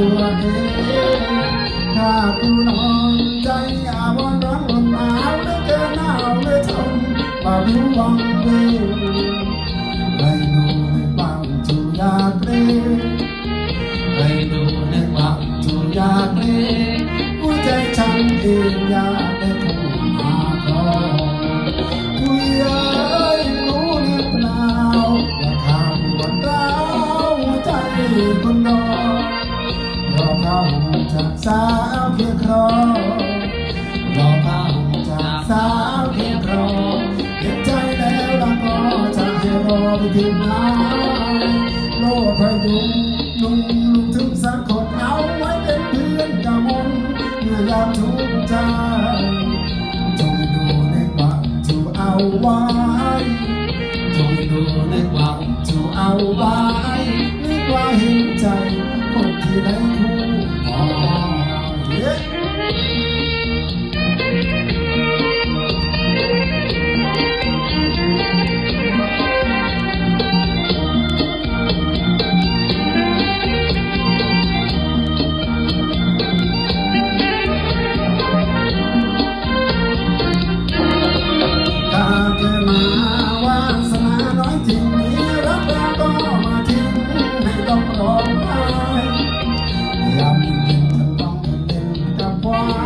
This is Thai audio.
ตัวเองถ้ากูนอนใจอาวรณ์ร้อนลมหนาวเหลือเจอหนาวเหลือทนป่าวิววังเววใครดูในควาจูอยากเล่ใครดูในความจูอยากเล่หัวใจฉันเองอยากได้ สาวเพียงครอรอเข้าจากสาวเพียงครอเห็นใจแล้วดังก็จะให้รอไปถึงไหนโลกพยุงลุงลุงถึงสักคนเอาไว้เป็นเพื่อนกับมนเมื่อยามทุกข์ใจจงดูในความจูเอาไว้จงดูในความจูเอาไว้ ต้องร้องไห้ยามเย็นๆฉันต้องเดินเล่นกับควา